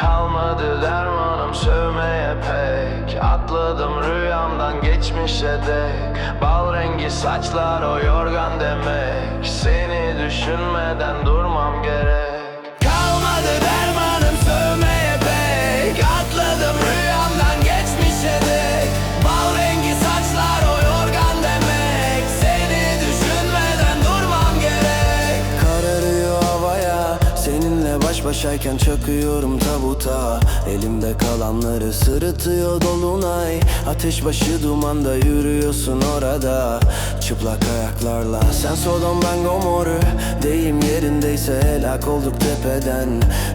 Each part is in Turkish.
Kalmadı dermanım sövmeye pek. Atladım rüyamdan geçmişe dek. Bal rengi saçlar o yorgan demek. Seni düşünmeden durmam gerek Seninle baş başayken çakıyorum tabuta. Elimde kalanları sırıtıyor dolunay. Ateş başı dumanda yürüyorsun orada. Çıplak ayaklarla Sen Sodom ben Gomor'u Deyim yerindeyse helak olduk tepeden.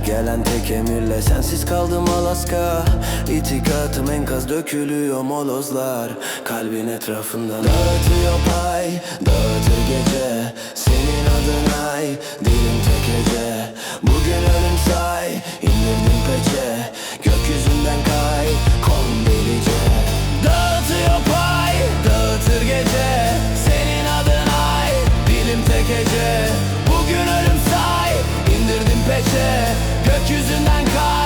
Gelen tek emirle sensiz kaldım Alaska. İtikatım enkaz dökülüyor molozlar. Kalbin etrafında Dağıtıyor pay Dağıtır gece gökyüzünden kar